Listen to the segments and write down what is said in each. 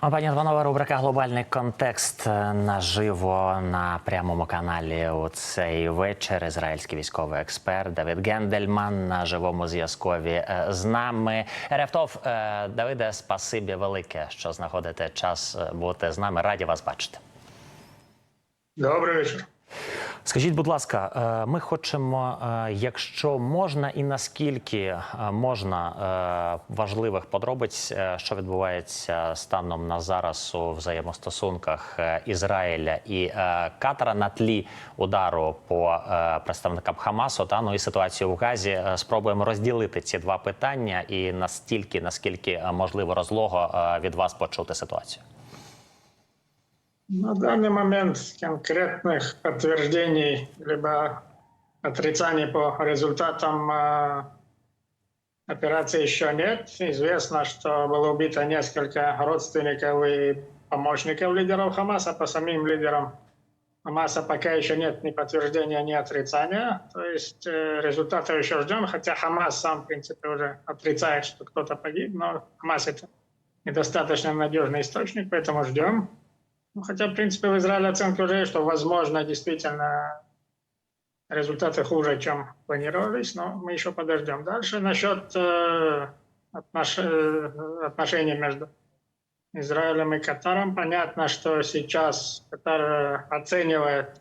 Пані Антонова, рубрика Глобальний контекст наживо на прямому каналі у цей вечір. Ізраїльський військовий експерт Давид Гендельман на живому зв'язкові е, з нами. Рефтов е, Давиде, спасибі велике, що знаходите час е, бути з нами. Раді вас бачити. Добрий вечір. Скажіть, будь ласка, е, ми хочемо, е, якщо можна, і наскільки е, можна важливих подробиць, що відбувається станом на зараз у взаємостосунках Ізраїля і Катара на тлі удару по представникам Хамасу та ну і ситуацію в Газі, спробуємо розділити ці два питання і настільки, наскільки можливо розлого від вас почути ситуацію. На данный момент конкретных подтверждений либо отрицаний по результатам э, операции еще нет. Известно, что было убито несколько родственников и помощников лидеров Хамаса. По самим лидерам Хамаса пока еще нет ни подтверждения, ни отрицания. То есть э, результаты еще ждем, хотя Хамас сам, в принципе, уже отрицает, что кто-то погиб, но Хамас это недостаточно надежный источник, поэтому ждем. Ну, хотя, в принципе, в Израиле оценка уже что, возможно, действительно результаты хуже, чем планировались, но мы еще подождем. Дальше насчет э, отнош... э, отношений между Израилем и Катаром. Понятно, что сейчас Катар э, оценивает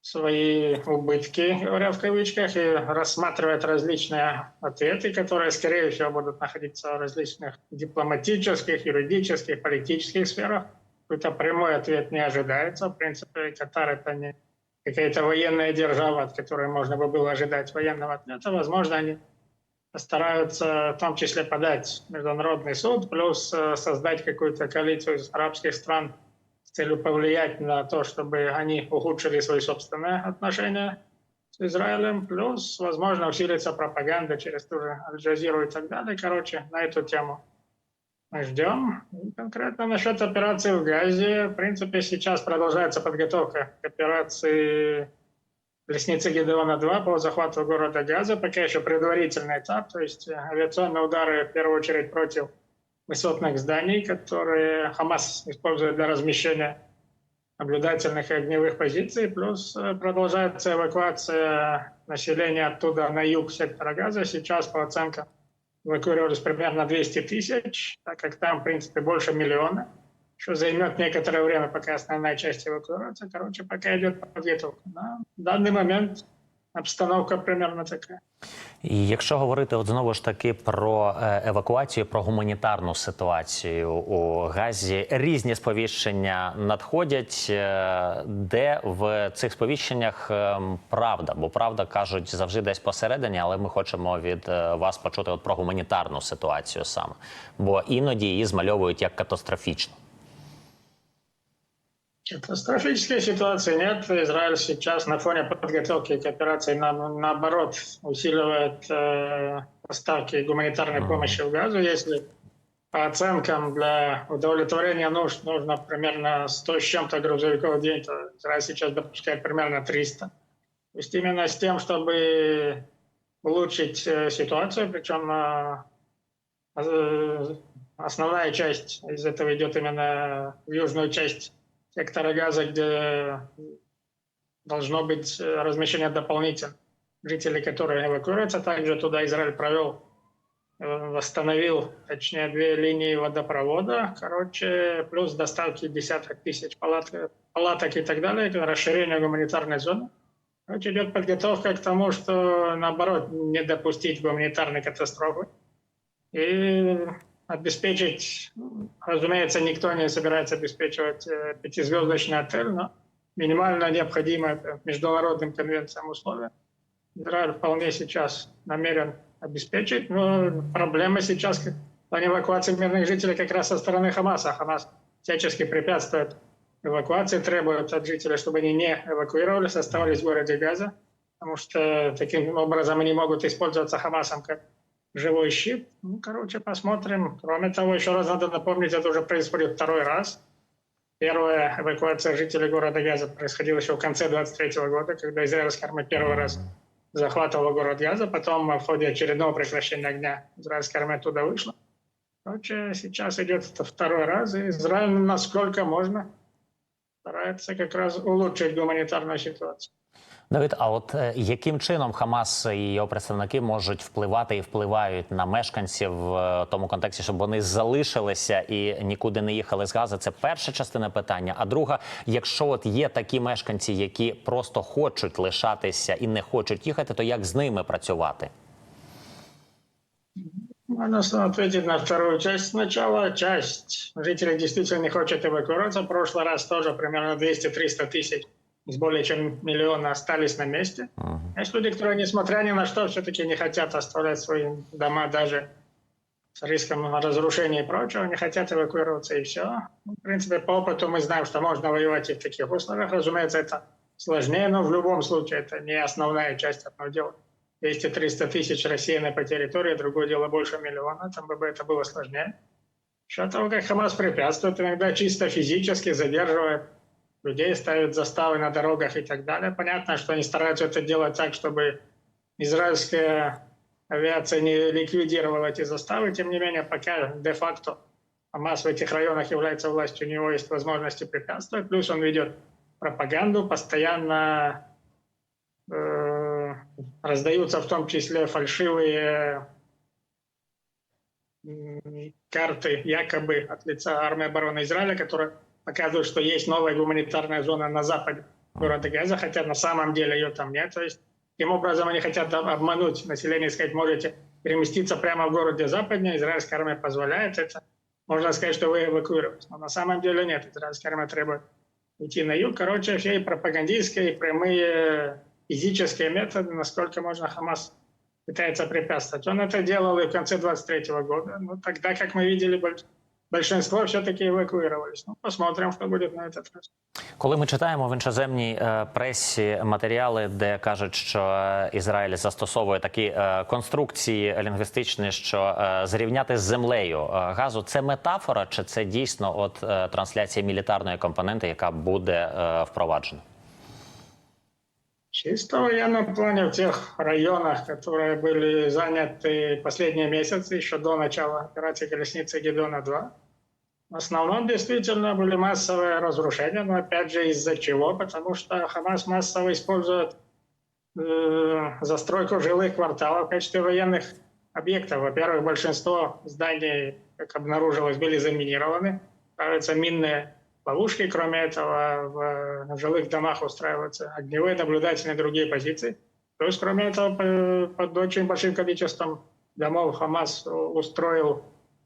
свои убытки, говоря в кавычках, и рассматривает различные ответы, которые, скорее всего, будут находиться в различных дипломатических, юридических, политических сферах. Какой-то прямой ответ не ожидается. В принципе, Катар это не какая-то военная держава, от которой можно бы было ожидать военного ответа. Возможно, они постараются в том числе подать международный суд, плюс э, создать какую-то коалицию из арабских стран с целью повлиять на то, чтобы они ухудшили свои собственные отношения с Израилем, плюс, возможно, усилится пропаганда через ту же Аль-Джазиру и так далее. Короче, на эту тему ждем. И конкретно насчет операции в Газе, в принципе, сейчас продолжается подготовка к операции Лесницы Гедеона-2 по захвату города Газа. Пока еще предварительный этап, то есть авиационные удары в первую очередь против высотных зданий, которые Хамас использует для размещения наблюдательных и огневых позиций. Плюс э, продолжается эвакуация населения оттуда на юг сектора Газа. Сейчас по оценкам эвакуировались примерно 200 тысяч, так как там, в принципе, больше миллиона. Еще займет некоторое время, пока основная часть эвакуируется. Короче, пока идет подготовка. На данный момент обстановка примерно такая. Якщо говорити от знову ж таки про е, евакуацію, про гуманітарну ситуацію у Газі, різні сповіщення надходять. Е, Де в цих сповіщеннях ем, правда? Бо правда кажуть завжди десь посередині, але ми хочемо від е, вас почути от про гуманітарну ситуацію саме, бо іноді її змальовують як катастрофічну. Катастрофической ситуации нет. Израиль сейчас на фоне подготовки к операции на, наоборот усиливает э, поставки гуманитарной помощи в Газу. Если по оценкам для удовлетворения нужд нужно примерно 100 с чем-то грузовиков в день, то Израиль сейчас допускает примерно 300. То есть именно с тем, чтобы улучшить э, ситуацию, причем э, э, основная часть из этого идет именно в южную часть сектора газа, где должно быть э, размещение дополнительных жителей, которые эвакуируются. Также туда Израиль провел, э, восстановил, точнее, две линии водопровода, короче, плюс доставки десяток тысяч палат, палаток и так далее, расширение гуманитарной зоны. Короче, идет подготовка к тому, что, наоборот, не допустить гуманитарной катастрофы. И обеспечить, разумеется, никто не собирается обеспечивать э, пятизвездочный отель, но минимально необходимое по международным конвенциям условия. Израиль вполне сейчас намерен обеспечить, но проблема сейчас в плане эвакуации мирных жителей как раз со стороны Хамаса. Хамас всячески препятствует эвакуации, требует от жителей, чтобы они не эвакуировались, оставались в городе Газа, потому что таким образом они могут использоваться Хамасом как живой щит. Ну, короче, посмотрим. Кроме того, еще раз надо напомнить, это уже происходит второй раз. Первая эвакуация жителей города Газа происходила еще в конце 23 года, когда израильская армия первый раз захватывала город Газа. Потом в ходе очередного прекращения огня израильская армия туда вышла. Короче, сейчас идет это второй раз, и Израиль насколько можно старается как раз улучшить гуманитарную ситуацию. Давид, а от е, яким чином Хамас і його представники можуть впливати і впливають на мешканців в тому контексті, щоб вони залишилися і нікуди не їхали з Гази? Це перша частина питання. А друга, якщо от є такі мешканці, які просто хочуть лишатися і не хочуть їхати, то як з ними працювати? Можно ответить на вторую часть сначала. Часть жителей действительно не хочет эвакуироваться. В прошлый раз тоже примерно 200-300 тысяч из более чем миллиона остались на месте. Есть люди, которые, несмотря ни на что, все-таки не хотят оставлять свои дома даже с риском разрушения и прочего, не хотят эвакуироваться и все. Ну, в принципе, по опыту мы знаем, что можно воевать и в таких условиях. Разумеется, это сложнее, но в любом случае это не основная часть одного дела. 200-300 тысяч рассеяны по территории, другое дело больше миллиона, там бы это было сложнее. Еще того, как Хамас препятствует, иногда чисто физически задерживает людей, ставит заставы на дорогах и так далее. Понятно, что они стараются это делать так, чтобы израильская авиация не ликвидировала эти заставы. Тем не менее, пока де-факто Хамас в этих районах является властью, у него есть возможности препятствовать. Плюс он ведет пропаганду, постоянно раздаются в том числе фальшивые карты якобы от лица армии обороны Израиля, которая показывает, что есть новая гуманитарная зона на западе города Газа, хотя на самом деле ее там нет. То есть таким образом они хотят об- обмануть население и сказать, можете переместиться прямо в городе западнее, израильская армия позволяет это. Можно сказать, что вы эвакуировались. Но на самом деле нет, израильская армия требует идти на юг. Короче, все и пропагандистские, и прямые физические методы, насколько можно Хамас пытается препятствовать. Он это делал и в конце 23 года. Но тогда, как мы видели, больш- большинство все-таки эвакуировались. Ну, посмотрим, что будет на этот раз. Коли ми читаємо в іншоземній е, пресі матеріали, де кажуть, що е, Ізраїль застосовує такі е, конструкції лінгвістичні, що е, зрівняти з землею е, газу, це метафора, чи це дійсно от е, трансляція мілітарної компоненти, яка буде е, впроваджена? Чисто в военном плане в тех районах, которые были заняты последние месяцы, еще до начала операции «Колесница Гедона-2», в основном действительно были массовые разрушения, но опять же из-за чего? Потому что Хамас массово использует э, застройку жилых кварталов в качестве военных объектов. Во-первых, большинство зданий, как обнаружилось, были заминированы, ставятся минные ловушки. Кроме этого, в, жилых домах устраиваются огневые, наблюдательные и другие позиции. Плюс, кроме этого, по- под очень большим количеством домов Хамас устроил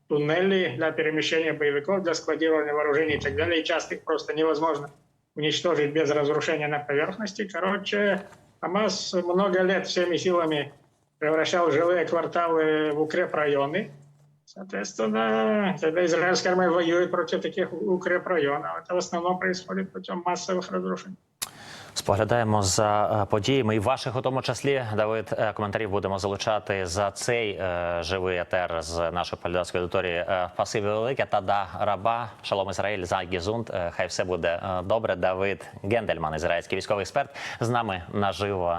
туннели для перемещения боевиков, для складирования вооружений и так далее. И часто их просто невозможно уничтожить без разрушения на поверхности. Короче, Хамас много лет всеми силами превращал жилые кварталы в укрепрайоны. Соответственно, когда израильская армия воюет против таких укрепрайонов, это в основном происходит путем массовых разрушений. Споглядаємо за е, подіями і ваших, у тому числі, Давид, е, коментарів будемо залучати за цей е, живий етер з нашої політичної аудиторії. Е, Спасибі велике. Тада раба, шалом Ізраїль, за Гізунд. Е, Хай все буде добре. Давид Гендельман, ізраїльський військовий експерт, з нами наживо